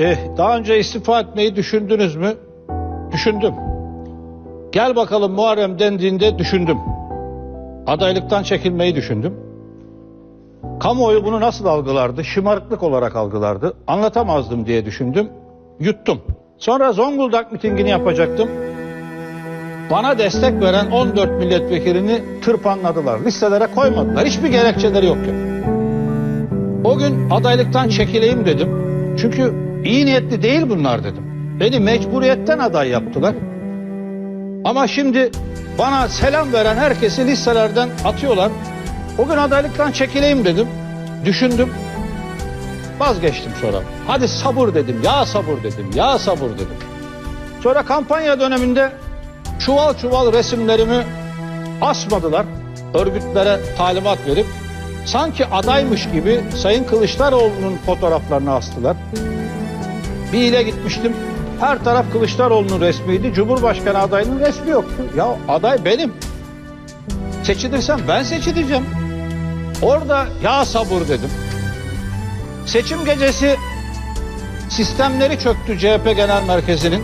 eh, daha önce istifa etmeyi düşündünüz mü? Düşündüm. Gel bakalım Muharrem dendiğinde düşündüm. Adaylıktan çekilmeyi düşündüm. Kamuoyu bunu nasıl algılardı? Şımarıklık olarak algılardı. Anlatamazdım diye düşündüm. Yuttum. Sonra Zonguldak mitingini yapacaktım. Bana destek veren 14 milletvekilini tırpanladılar. Listelere koymadılar. Hiçbir gerekçeleri yok. O gün adaylıktan çekileyim dedim. Çünkü iyi niyetli değil bunlar dedim. Beni mecburiyetten aday yaptılar. Ama şimdi bana selam veren herkesi listelerden atıyorlar. O gün adaylıktan çekileyim dedim. Düşündüm. Vazgeçtim sonra. Hadi sabır dedim. Ya sabır dedim. Ya sabır dedim. Sonra kampanya döneminde çuval çuval resimlerimi asmadılar. Örgütlere talimat verip sanki adaymış gibi Sayın Kılıçdaroğlu'nun fotoğraflarını astılar. Bir ile gitmiştim. Her taraf Kılıçdaroğlu'nun resmiydi. Cumhurbaşkanı adayının resmi yoktu. Ya aday benim. Seçilirsem ben seçileceğim. Orada ya sabır dedim. Seçim gecesi sistemleri çöktü CHP Genel Merkezi'nin.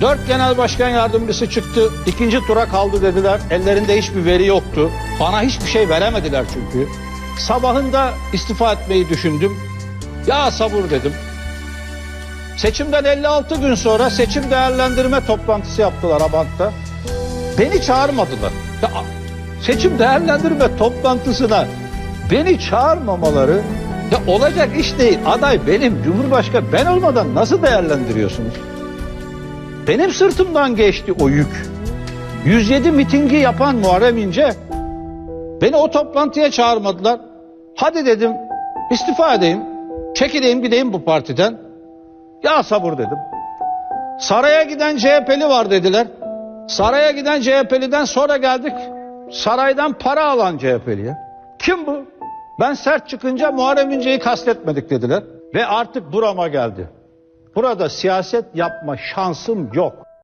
Dört genel başkan yardımcısı çıktı. ikinci tura kaldı dediler. Ellerinde hiçbir veri yoktu. Bana hiçbir şey veremediler çünkü. Sabahında istifa etmeyi düşündüm. Ya sabır dedim. Seçimden 56 gün sonra seçim değerlendirme toplantısı yaptılar Abant'ta. Beni çağırmadılar. Ya, seçim değerlendirme toplantısına beni çağırmamaları ya olacak iş değil. Aday benim, Cumhurbaşkanı ben olmadan nasıl değerlendiriyorsunuz? Benim sırtımdan geçti o yük. 107 mitingi yapan Muharrem İnce beni o toplantıya çağırmadılar. Hadi dedim istifa edeyim. Çekileyim gideyim bu partiden. Ya sabır dedim. Saraya giden CHP'li var dediler. Saraya giden CHP'liden sonra geldik. Saraydan para alan CHP'liye. Kim bu? Ben sert çıkınca Muharrem İnce'yi kastetmedik dediler. Ve artık burama geldi. Burada siyaset yapma şansım yok.